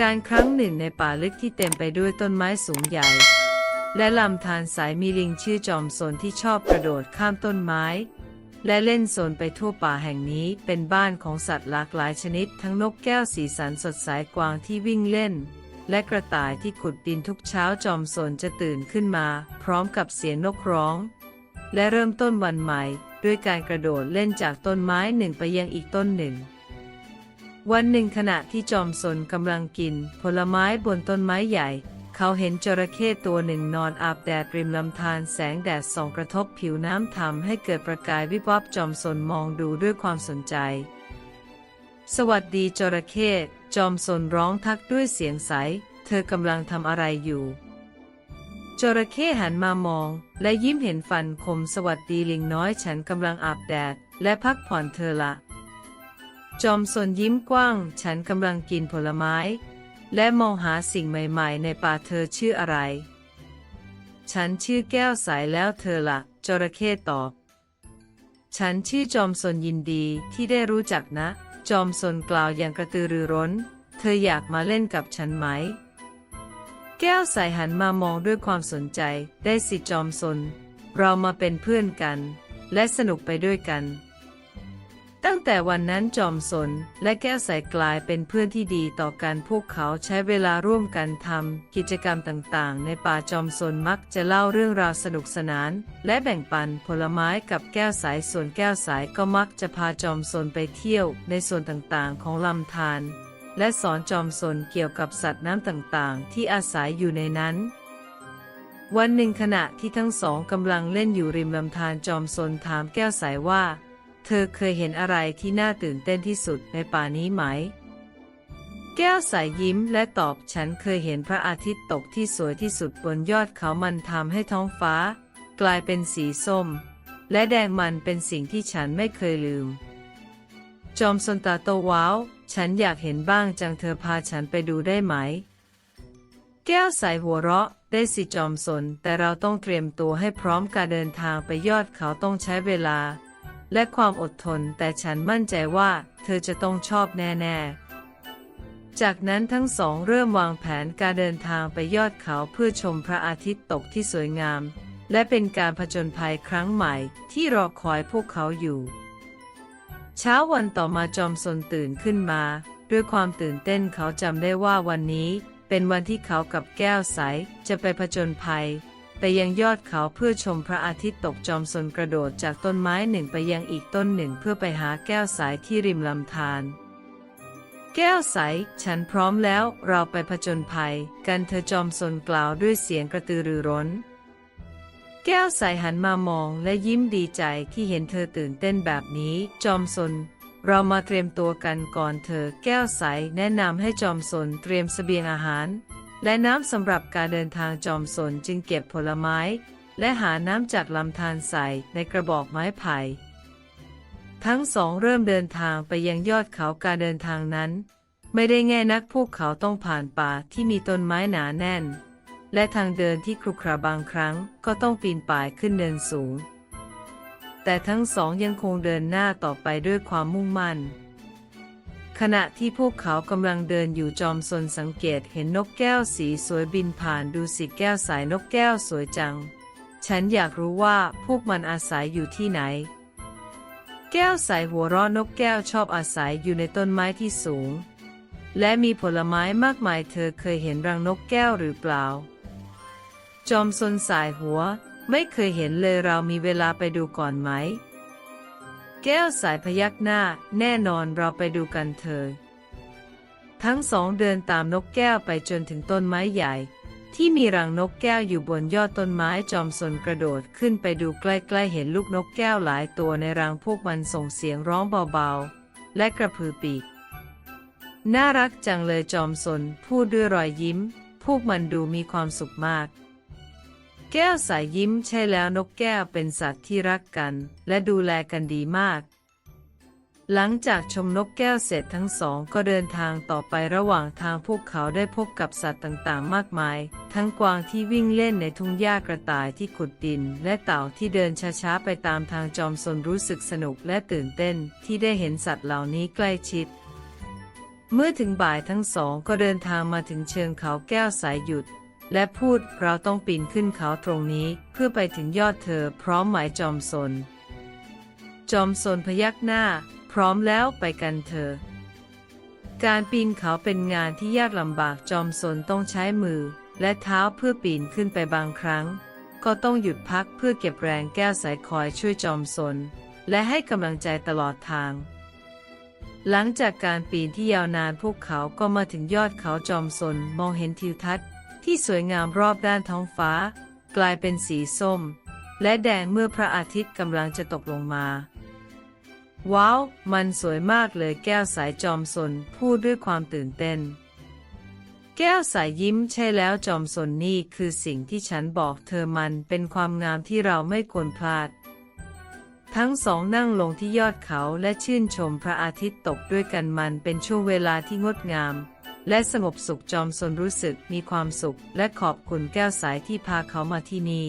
การครั้งหนึ่งในป่าลึกที่เต็มไปด้วยต้นไม้สูงใหญ่ และลำธารสายมีลิงชื่อจอมสนที่ชอบกระโดดข้ามต้นไม้ และเล่นโซนไปทั่วป่าแห่งนี้เป็นบ้านของสัตว์หลากหลายชนิด ทั้งนกแก้วสีสันสดใสกวางที่วิ่งเล่น และกระต่ายที่ขุดดินทุกเช้าจอมสนจะตื่นขึ้นมา พร้อมกับเสียงนกร้อง และเริ่มต้นวันใหม่ ด้วยการกระโดดเล่นจากต้นไม้หนึ่งไปยังอีกต้นหนึ่ง วันหนึ่งขณะที่จอมสนกำลังกิน ผลไม้บนต้นไม้ใหญ่ เขาเห็นจระเข้ตัวหนึ่งนอนอาบแดดริมลำธารแสงแดดส่องกระทบผิวน้ำทำให้เกิดประกายวิบวับจอมสนมองดูด้วยความสนใจ สวัสดีจระเข้จอมสนร้องทักด้วยเสียงใส เธอกำลังทำอะไรอยู่ จระเข้หันมามอง และยิ้มเห็นฟันคมสวัสดีลิงน้อยฉันกำลังอาบแดด และพักผ่อนเธอละ จอมสนยิ้มกว้าง ฉันกำลังกินผลไม้ และมองหาสิ่งใหม่ๆ ในป่าเธอชื่ออะไร ฉันชื่อแก้วใสแล้วเธอละจระเข้ตอบ ฉันชื่อจอมสนยินดีที่ได้รู้จักนะ จอมสนกล่าวอย่างกระตือรือร้น เธออยากมาเล่นกับฉันไหม แก้วใสหันมามองด้วยความสนใจ ได้สิจอมสน เรามาเป็นเพื่อนกัน และสนุกไปด้วยกัน ตั้งแต่วันนั้นจอมสนและแก้วใสกลายเป็นเพื่อนที่ดีต่อกันพวกเขาใช้เวลาร่วมกันทำกิจกรรมต่างๆ ในป่าจอมสนมักจะเล่าเรื่องราวสนุกสนาน และแบ่งปันผลไม้กับแก้วใสส่วนแก้วใสก็มักจะพาจอมสนไปเที่ยวในส่วนต่างๆ ของลำธารและสอนจอมสนเกี่ยวกับสัตว์น้ำต่างๆ ที่อาศัยอยู่ในนั้นวันหนึ่งขณะที่ทั้งสองกำลังเล่นอยู่ริมลำธารจอมสนถามแก้วใสว่า เธอเคยเห็นอะไรที่น่าตื่นเต้นที่สุดในป่านี้ไหม แก้วใสยิ้มและตอบฉันเคยเห็นพระอาทิตย์ตกที่สวยที่สุดบนยอดเขามันทำให้ท้องฟ้า กลายเป็นสีส้ม และแดงมันเป็นสิ่งที่ฉันไม่เคยลืม จอมสนตาโตว้าว ฉันอยากเห็นบ้างจังเธอพาฉันไปดูได้ไหม แก้วใสหัวเราะได้สิจอมสนแต่เราต้องเตรียมตัวให้พร้อมการเดินทางไปยอดเขาต้องใช้เวลา และความอดทนแต่ฉันมั่นใจว่าเธอจะต้องชอบแน่ๆ จากนั้นทั้งสองเริ่มวางแผนการเดินทางไปยอดเขาเพื่อชมพระอาทิตย์ตกที่สวยงาม และเป็นการผจญภัยครั้งใหม่ที่รอคอยพวกเขาอยู่ เช้าวันต่อมาจอมสนตื่นขึ้นมา ด้วยความตื่นเต้นเขาจำได้ว่าวันนี้ เป็นวันที่เขากับแก้วใสจะไปผจญภัย ไปยังยอดเขาเพื่อชมพระอาทิตย์ตกจอมสนกระโดดจากต้นไม้หนึ่งไปยังอีกต้นหนึ่งเพื่อไปหาแก้วใสที่ริมลำธารแก้วใส ฉันพร้อมแล้วเราไปผจญภัย กันเธอจอมสนกล่าวด้วยเสียงกระตือรือร้น แก้วใสหันมามองและยิ้มดีใจที่เห็นเธอตื่นเต้นแบบนี้ จอมสน เรามาเตรียมตัวกันก่อนเธอ แก้วใสแนะนำให้จอมสนเตรียมเสบียงอาหาร และน้ำสำหรับการเดินทางจอมสนจึงเก็บผลไม้ และหาน้ำจากลำธารใส่ในกระบอกไม้ไผ่ ทั้งสองเริ่มเดินทางไปยังยอดเขาการเดินทางนั้น ไม่ได้แง่นักพวกเขาต้องผ่านป่าที่มีต้นไม้หนาแน่น และทางเดินที่ครุขระบางครั้งก็ต้องปีนป่ายขึ้นเนินสูง แต่ทั้งสองยังคงเดินหน้าต่อไปด้วยความมุ่งมั่น ขณะที่พวกเขากำลังเดินอยู่จอมสนสังเกตเห็นนกแก้วสีสวยบินผ่านดูสิแก้วสายนกแก้วสวยจัง ฉันอยากรู้ว่าพวกมันอาศัยอยู่ที่ไหน แก้วสายหัวเราะนกแก้วชอบอาศัยอยู่ในต้นไม้ที่สูง และมีผลไม้มากมายเธอเคยเห็นรังนกแก้วหรือเปล่า จอมสนสายหัว ไม่เคยเห็นเลยเรามีเวลาไปดูก่อนไหม แก้วสายพยักหน้า แน่นอนเราไปดูกันเถอะทั้งสองเดินตามนกแก้วไปจนถึงต้นไม้ใหญ่ ที่มีรังนกแก้วอยู่บนยอดต้นไม้จอมสนกระโดดขึ้นไปดูใกล้ๆเห็นลูกนกแก้วหลายตัวในรังพวกมันส่งเสียงร้องเบาๆ และกระพือปีก น่ารักจังเลยจอมสนพูดด้วยรอยยิ้ม พวกมันดูมีความสุขมาก แก้วสายยิ้มใช่แล้วนกแก้วเป็นสัตว์ที่รักกัน และดูแลกันดีมาก หลังจากชมนกแก้วเสร็จทั้งสองก็เดินทางต่อไประหว่างทางพวกเขาได้พบกับสัตว์ต่างๆ มากมาย ทั้งกวางที่วิ่งเล่นในทุ่งหญ้ากระต่ายที่ขุดดิน และเต่าที่เดินช้าๆไปตามทางจอมสนรู้สึกสนุกและตื่นเต้นที่ได้เห็นสัตว์เหล่านี้ใกล้ชิดเมื่อถึงบ่ายทั้งสองก็เดินทางมาถึงเชิงเขาแก้วสายหยุด และพูดเราต้องปีนขึ้นเขาตรงนี้เพื่อไปถึงยอดเธอพร้อมหมายจอมสน จอมสนพยักหน้า พร้อมแล้วไปกันเถอการปีนเขาเป็นงานที่ยากลำบากจอมสนต้องใช้มือ และเท้าเพื่อปีนขึ้นไปบางครั้ง ก็ต้องหยุดพักเพื่อเก็บแรงแก้วสายคอยช่วยจอมสน และให้กำลังใจตลอดทางหลังจากการปีนที่ยาวนานพวกเขาก็มาถึงยอดเขาจอมสนมองเห็นทิวทัศน์ ที่สวยงามรอบด้านท้องฟ้า กลายเป็นสีส้ม และแดงเมื่อพระอาทิตย์กำลังจะตกลงมา ว้าว มันสวยมากเลยแก้วสายจอมสนพูดด้วยความตื่นเต้น แก้วสายยิ้มใช่แล้วจอมสนนี่คือสิ่งที่ฉันบอกเธอมันเป็นความงามที่เราไม่ควรพลาด ทั้งสองนั่งลงที่ยอดเขาและชื่นชมพระอาทิตย์ตกด้วยกันมันเป็นช่วงเวลาที่งดงาม และสงบสุขจอมสนรู้สึกมีความสุข และขอบคุณแก้วสายที่พาเขามาที่นี่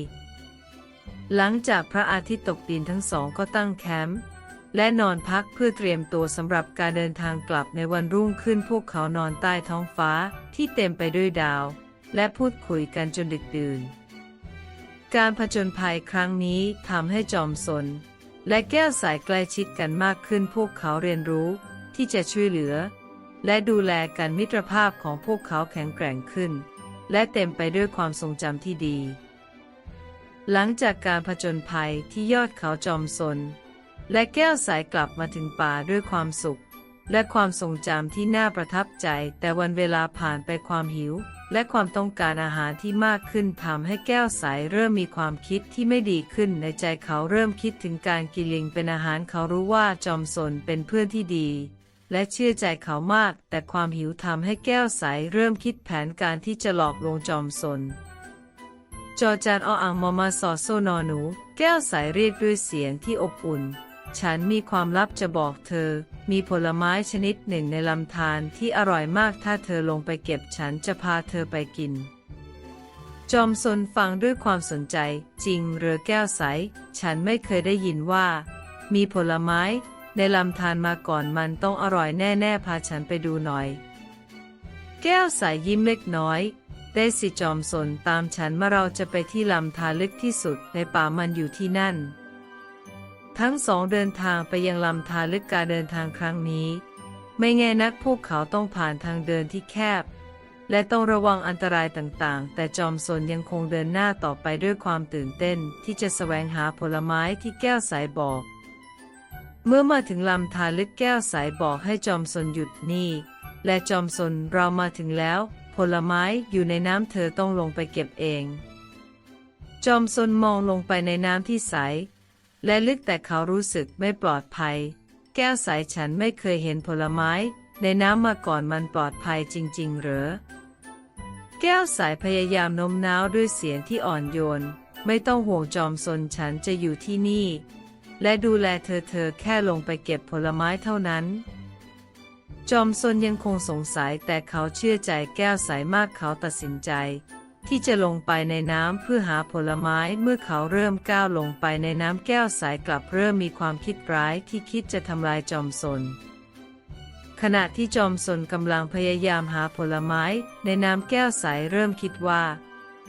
หลังจากพระอาทิตย์ตกดินทั้งสองก็ตั้งแคมป์และนอนพักเพื่อเตรียมตัวสำหรับการเดินทางกลับในวันรุ่งขึ้นพวกเขานอนใต้ท้องฟ้าที่เต็มไปด้วยดาว และพูดคุยกันจนดึกดื่น การผจญภัยครั้งนี้ทำให้จอมสน และแก้วสายใกล้ชิดกันมากขึ้นพวกเขาเรียนรู้ที่จะช่วยเหลือ และดูแลกันมิตรภาพของพวกเขาแข็งแกร่งขึ้น และเต็มไปด้วยความทรงจำที่ดี หลังจากการผจญภัยที่ยอดเขาจอมสน และแก้วสายกลับมาถึงป่าด้วยความสุข และความทรงจำที่น่าประทับใจ แต่วันเวลาผ่านไปความหิว และความต้องการอาหารที่มากขึ้นทำให้แก้วสายเริ่มมีความคิดที่ไม่ดีขึ้นในใจเขาเริ่มคิดถึงการกินลิงเป็นอาหารเขารู้ว่าจอมสนเป็นเพื่อนที่ดี และเชื่อใจเขามาก แต่ความหิวทำให้แก้วใสเริ่มคิดแผนการที่จะหลอกลวงจอมสน จอจานออ่างมอมาสอโซนอหนู แก้วใสเรียกด้วยเสียงที่อบอุ่น ฉันมีความลับจะบอกเธอ มีผลไม้ชนิดหนึ่งในลำธารที่อร่อยมากถ้าเธอลงไปเก็บฉันจะพาเธอไปกินจอมสนฟังด้วยความสนใจ จริงเรือแก้วใส ฉันไม่เคยได้ยินว่า มีผลไม้ ในลำธารมาก่อนมันต้องอร่อยแน่ๆพาฉันไปดูหน่อย แก้วใสยิ้มเล็กน้อยได้สิจอมสนตามฉันมาเราจะไปที่ลำธารลึกที่สุดในป่ามันอยู่ที่นั่น ทั้งสองเดินทางไปยังลำธารลึกการเดินทางครั้งนี้ ไม่แง่นักพวกเขาต้องผ่านทางเดินที่แคบ และต้องระวังอันตรายต่างๆ แต่จอมสนยังคงเดินหน้าต่อไปด้วยความตื่นเต้นที่จะแสวงหาผลไม้ที่แก้วสายบอก เมื่อมาถึงลำธารลึกแก้วสายบอกให้จอมสนหยุดนี่ และจอมสนเรามาถึงแล้ว ผลไม้อยู่ในน้ำเธอต้องลงไปเก็บเอง จอมสนมองลงไปในน้ำที่ใส และลึกแต่เขารู้สึกไม่ปลอดภัย แก้วใสฉันไม่เคยเห็นผลไม้ ในน้ำมาก่อนมันปลอดภัยจริง ๆ เหรอ แก้วสายพยายามโน้มน้าวด้วยเสียงที่อ่อนโยน ไม่ต้องห่วงจอมสนฉันจะอยู่ที่นี่ และดูแลเธอเธอแค่ลงไปเก็บผลไม้เท่านั้น จอมซนยังคงสงสัยแต่เขาเชื่อใจแก้วใสมากเขาตัดสินใจ ที่จะลงไปในน้ำเพื่อหาผลไม้เมื่อเขาเริ่มก้าวลงไปในน้ำแก้วใสกลับเริ่มมีความคิดร้ายที่คิดจะทำลายจอมซนขณะที่จอมสนกำลังพยายามหาผลไม้ ในน้ำแก้วใสเริ่มคิดว่า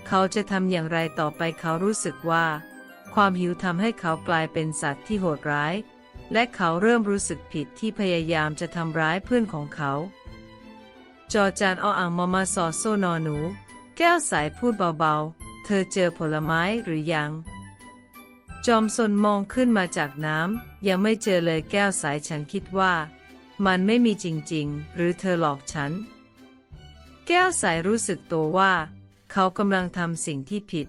เขาจะทำอย่างไรต่อไปเขารู้สึกว่า ความหิวทำให้เขากลายเป็นสัตว์ที่โหดร้าย และเขาเริ่มรู้สึกผิดที่พยายามจะทำร้ายเพื่อนของเขา จอจานออ่างมอมาสอโซนอหนู แก้วสายพูดเบาๆ เธอเจอผลไม้หรือยัง จอมสนมองขึ้นมาจากน้ำยังไม่เจอเลยแก้วสายฉันคิดว่า มันไม่มีจริงๆ หรือเธอหลอกฉัน แก้วสายรู้สึกตัวว่า เขากำลังทำสิ่งที่ผิด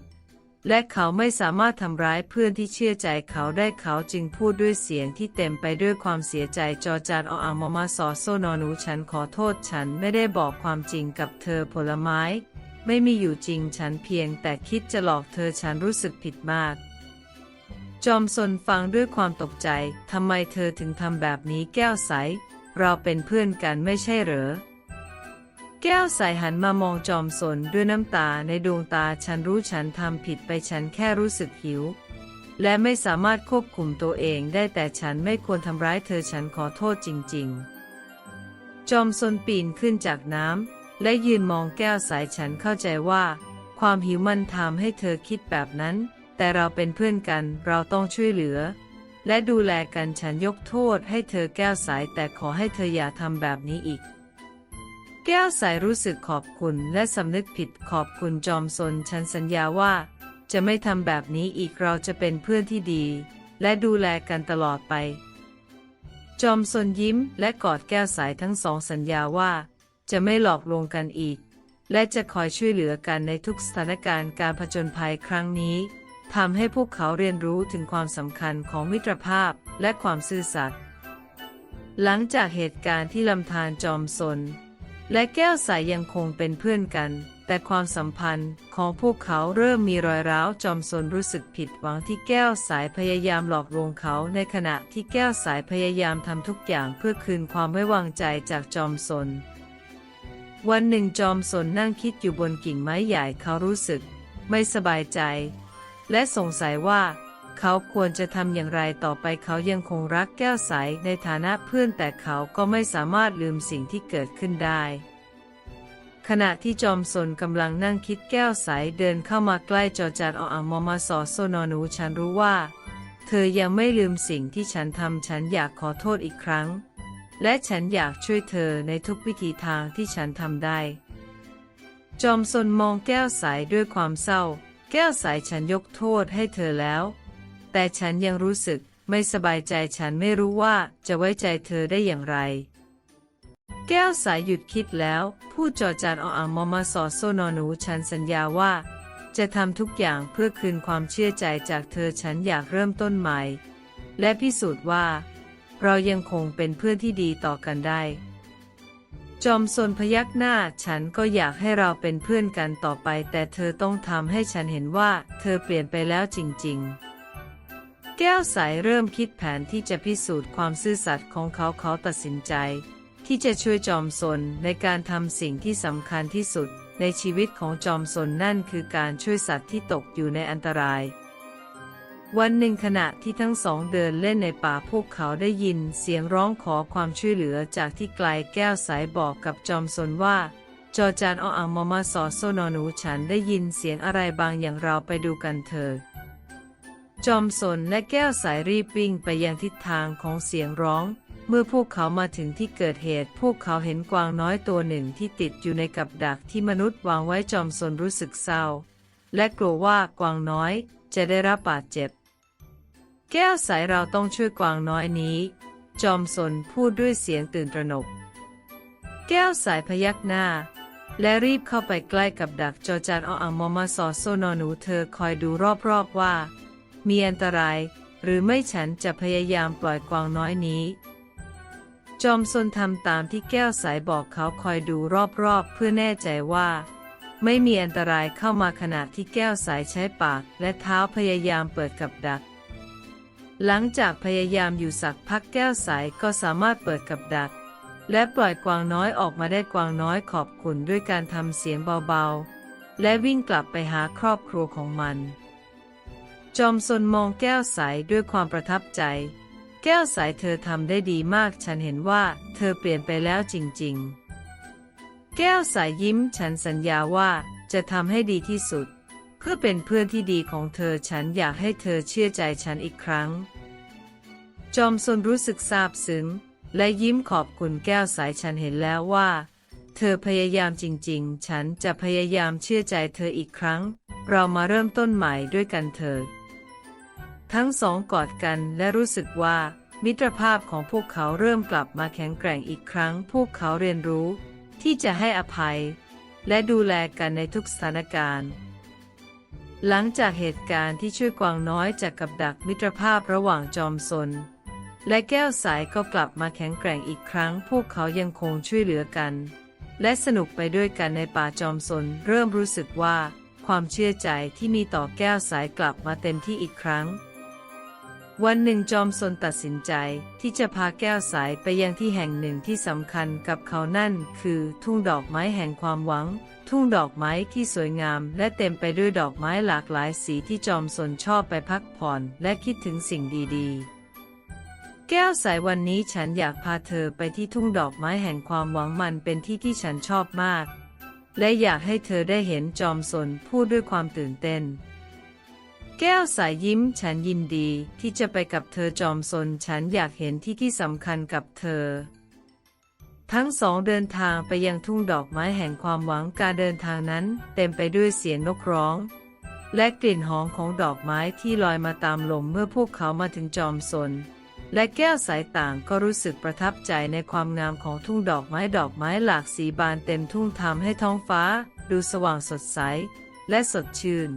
และเขาไม่สามารถทำร้ายเพื่อนที่เชื่อใจเขาได้เขาจึงพูดด้วยเสียงที่เต็มไปด้วยความเสียใจจอจานออามอมาสอโซนอนูฉันขอโทษฉันไม่ได้บอกความจริงกับเธอผลไม้ ไม่มีอยู่จริงฉันเพียงแต่คิดจะหลอกเธอฉันรู้สึกผิดมาก จอมสนฟังด้วยความตกใจทำไมเธอถึงทำแบบนี้แก้วใส เราเป็นเพื่อนกันไม่ใช่เหรอ แก้วใสหันมามองจอมสนด้วยน้ำตาในดวงตาฉันรู้ฉันทำผิดไปฉันแค่รู้สึกหิว และไม่สามารถควบคุมตัวเองได้แต่ฉันไม่ควรทำร้ายเธอฉันขอโทษจริง ๆ จอมซนปีนขึ้นจากน้ำและยืนมองแก้วสายฉันเข้าใจว่า ความหิวมันทำให้เธอคิดแบบนั้น แต่เราเป็นเพื่อนกันเราต้องช่วยเหลือ และดูแลกันฉันยกโทษให้เธอแก้วสายแต่ขอให้เธออย่าทำแบบนี้อีก แก้วสายรู้สึกขอบคุณและสำนึกผิดขอบคุณจอมซนฉันสัญญาว่า จะไม่ทำแบบนี้อีกเราจะเป็นเพื่อนที่ดี และดูแลกันตลอดไป จอมซนยิ้มและกอดแก้วสายทั้งสองสัญญาว่า จะไม่หลอกลวงกันอีก และจะคอยช่วยเหลือกันในทุกสถานการณ์การผจญภัยครั้งนี้ทำให้พวกเขาเรียนรู้ถึงความสำคัญของมิตรภาพและความซื่อสัตย์หลังจากเหตุการณ์ที่ลำธารจอมซน และแก้วสายยังคงเป็นเพื่อนกัน แต่ความสัมพันธ์ของพวกเขาเริ่มมีรอยร้าวจอมซนรู้สึกผิดหวังที่แก้วสายพยายามหลอกลวงเขา ในขณะที่แก้วสายพยายามทำทุกอย่างเพื่อคืนความไว้วางใจจากจอมซนวันหนึ่งจอมสนนั่งคิดอยู่บนกิ่งไม้ใหญ่เขารู้สึก ไม่สบายใจ และสงสัยว่า เขาควรจะทำอย่างไรต่อไปเขายังคงรักแก้วใสในฐานะเพื่อนแต่เขาก็ไม่สามารถลืมสิ่งที่เกิดขึ้นได้ ขณะที่จอมสนกำลังนั่งคิดแก้วใสเดินเข้ามาใกล้จอจานออังมอมาสอโซนอนูฉันรู้ว่า เธอยังไม่ลืมสิ่งที่ฉันทำฉันอยากขอโทษอีกครั้ง และฉันอยากช่วยเธอในทุกวิธีทางที่ฉันทำได้ จอมซนมองแก้วใสด้วยความเศร้า แก้วใสฉันยกโทษให้เธอแล้ว แต่ฉันยังรู้สึกไม่สบายใจฉันไม่รู้ว่าจะไว้ใจเธอได้อย่างไร แก้วสายหยุดคิดแล้วพูดจอจานออามอมาสอโซนอนูฉันสัญญาว่า จะทำทุกอย่างเพื่อคืนความเชื่อใจจากเธอฉันอยากเริ่มต้นใหม่ และพิสูจน์ว่า เรายังคงเป็นเพื่อนที่ดีต่อกันได้ จอมซนพยักหน้าฉันก็อยากให้เราเป็นเพื่อนกันต่อไป แต่เธอต้องทำให้ฉันเห็นว่า เธอเปลี่ยนไปแล้วจริง ๆ แก้วใสเริ่มคิดแผนที่จะพิสูจน์ความซื่อสัตย์ของเขาเขาตัดสินใจ ที่จะช่วยจอมซนในการทำสิ่งที่สำคัญที่สุด ในชีวิตของจอมซนนั่นคือการช่วยสัตว์ที่ตกอยู่ในอันตราย วันหนึ่งขณะที่ทั้งสองเดินเล่นในป่าพวกเขาได้ยินเสียงร้องขอความช่วยเหลือจากที่ไกลแก้วสายบอกกับจอมสนว่าจอจานออังมอมาสอโซนอนูฉันได้ยินเสียงอะไรบางอย่างเราไปดูกันเถอะ จอมสนและแก้วสายรีบวิ่งไปยังทิศทางของเสียงร้อง เมื่อพวกเขามาถึงที่เกิดเหตุ พวกเขาเห็นกวางน้อยตัวหนึ่งที่ติดอยู่ในกับดักที่มนุษย์วางไว้จอมสนรู้สึกเศร้า และกลัวว่ากวางน้อยจะได้รับบาดเจ็บ แก้วสายเราต้องช่วยกวางน้อยนี้ จอมสนพูดด้วยเสียงตื่นตระหนก แก้วสายพยักหน้า และรีบเข้าไปใกล้กับดักจอจานออังมอมาสอโซนอนูเธอคอยดูรอบๆว่า มีอันตราย หรือไม่ฉันจะพยายามปล่อยกวางน้อยนี้ จอมสนทำตามที่แก้วสายบอกเขาคอยดูรอบๆ เพื่อแน่ใจว่า ไม่มีอันตรายเข้ามาขณะที่แก้วสายใช้ปากและเท้าพยายามเปิดกับดัก หลังจากพยายามอยู่สักพักแก้วสายก็สามารถเปิดกับดัก และปล่อยกวางน้อยออกมาได้กวางน้อยขอบคุณด้วยการทำเสียงเบาๆ และวิ่งกลับไปหาครอบครัวของมัน จอมซนมองแก้วใสด้วยความประทับใจ แก้วใสเธอทำได้ดีมาก ฉันเห็นว่า เธอเปลี่ยนไปแล้วจริง ๆ แก้วใสยิ้ม ฉันสัญญาว่าจะทำให้ดีที่สุด เพื่อเป็นเพื่อนที่ดีของเธอ ฉันอยากให้เธอเชื่อใจฉันอีกครั้ง จอมซนรู้สึกซาบซึ้ง และยิ้มขอบคุณแก้วสายฉันเห็นแล้วว่า เธอพยายามจริง ๆ ฉันจะพยายามเชื่อใจเธออีกครั้ง เรามาเริ่มต้นใหม่ด้วยกันเถิด ทั้งสองกอดกันและรู้สึกว่า มิตรภาพของพวกเขาเริ่มกลับมาแข็งแกร่งอีกครั้ง พวกเขาเรียนรู้ ที่จะให้อภัย และดูแลกันในทุกสถานการณ์ หลังจากเหตุการณ์ที่ช่วยกวางน้อยจากกับดักมิตรภาพระหว่างจอมซนและแก้วสายก็กลับมาแข็งแกร่งอีกครั้ง พวกเขายังคงช่วยเหลือกัน และสนุกไปด้วยกันในป่าจอมซนเริ่มรู้สึกว่า ความเชื่อใจที่มีต่อแก้วสายกลับมาเต็มที่อีกครั้ง วันหนึ่งจอมซนตัดสินใจที่จะพาแก้วสายไปยังที่แห่งหนึ่งที่สำคัญกับเขานั่นคือทุ่งดอกไม้แห่งความหวัง ทุ่งดอกไม้ที่สวยงาม และเต็มไปด้วยดอกไม้หลากหลายสีที่จอมซนชอบไปพักผ่อนและคิดถึงสิ่งดีๆ แก้วสายวันนี้ฉันอยากพาเธอไปที่ทุ่งดอกไม้แห่งความหวังมันเป็นที่ที่ฉันชอบมาก และอยากให้เธอได้เห็นจอมสนพูดด้วยความตื่นเต้น แก้วสายยิ้มฉันยินดีที่จะไปกับเธอจอมสนฉันอยากเห็นที่ที่สำคัญกับเธอ ทั้งสองเดินทางไปยังทุ่งดอกไม้แห่งความหวังการเดินทางนั้น เต็มไปด้วยเสียงนกร้อง และกลิ่นหอมของดอกไม้ที่ลอยมาตามลมเมื่อพวกเขามาถึงจอมสน และแก้วสายต่างก็รู้สึกประทับใจในความงามของทุ่งดอกไม้ดอกไม้หลากสีบานเต็มทุ่งทำให้ท้องฟ้า ดูสว่างสดใส และสดชื่น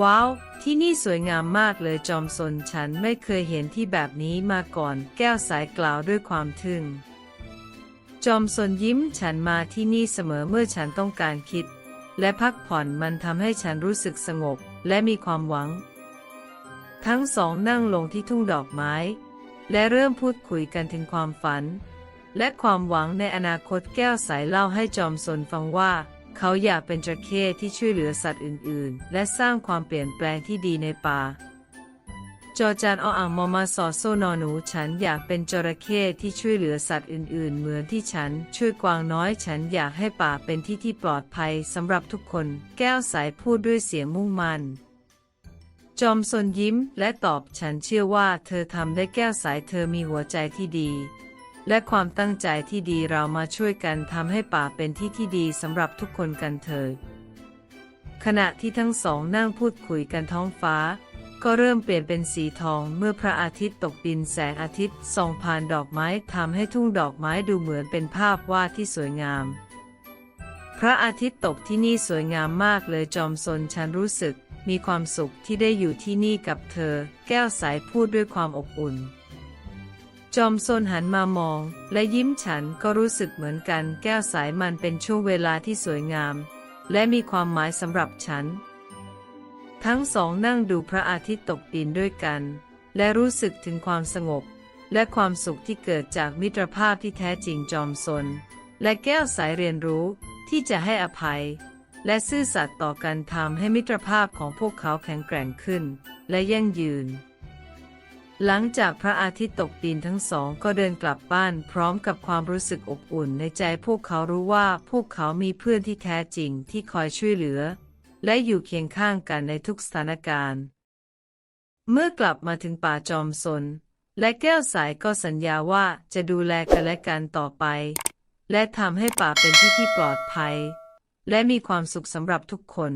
ว้าว ที่นี่สวยงามมากเลยจอมสนฉันไม่เคยเห็นที่แบบนี้มาก่อนแก้วสายกล่าวด้วยความทึ่ง จอมสนยิ้มฉันมาที่นี่เสมอเมื่อฉันต้องการคิด และพักผ่อนมันทำให้ฉันรู้สึกสงบและมีความหวัง ทั้งสองนั่งลงที่ทุ่งดอกไม้ และเริ่มพูดคุยกันถึงความฝัน และความหวังในอนาคตแก้วสายเล่าให้จอมสนฟังว่า เขาอยากเป็นจระเข้ที่ช่วยเหลือสัตว์อื่น ๆ และสร้างความเปลี่ยนแปลงที่ดีในป่า จอจานออ่างมอมาสอโซนอหนูฉันอยากเป็นจระเข้ที่ช่วยเหลือสัตว์อื่น ๆ เหมือนที่ฉันช่วยกวางน้อยฉันอยากให้ป่าเป็นที่ที่ปลอดภัยสำหรับทุกคน แก้วสายพูดด้วยเสียงมุ่งมั่นจอมสนยิ้มและตอบฉันเชื่อว่าเธอทำได้แก้วสายเธอมีหัวใจที่ดี และความตั้งใจที่ดีเรามาช่วยกันทำให้ป่าเป็นที่ที่ดีสำหรับทุกคนกันเถิดขณะที่ทั้งสองนั่งพูดคุยกันท้องฟ้า ก็เริ่มเปลี่ยนเป็นสีทองเมื่อพระอาทิตย์ตกดินแสงอาทิตย์ส่องผ่านดอกไม้ทำให้ทุ่งดอกไม้ดูเหมือนเป็นภาพวาดที่สวยงาม พระอาทิตย์ตกที่นี่สวยงามมากเลยจอมสนฉันรู้สึกมีความสุขที่ได้อยู่ที่นี่กับเธอ แก้วสายพูดด้วยความอบอุ่น จอมซนหันมามอง และยิ้มฉันก็รู้สึกเหมือนกันแก้วสายมันเป็นช่วงเวลาที่สวยงาม และมีความหมายสำหรับฉัน ทั้งสองนั่งดูพระอาทิตย์ตกดินด้วยกัน และรู้สึกถึงความสงบ และความสุขที่เกิดจากมิตรภาพที่แท้จริงจอมสนและแก้วสายเรียนรู้ที่จะให้อภัย และซื่อสัตย์ต่อกันทำให้มิตรภาพของพวกเขาแข็งแกร่งขึ้น และยั่งยืน หลังจากพระอาทิตย์ตกดินทั้งสองก็เดินกลับบ้านพร้อมกับความรู้สึกอบอุ่นในใจพวกเขารู้ว่าพวกเขามีเพื่อนที่แท้จริงที่คอยช่วยเหลือ และอยู่เคียงข้างกันในทุกสถานการณ์ เมื่อกลับมาถึงป่าจอมสน และแก้วสายก็สัญญาว่าจะดูแลกันและกันต่อไป และทำให้ป่าเป็นที่ที่ปลอดภัย และมีความสุขสำหรับทุกคน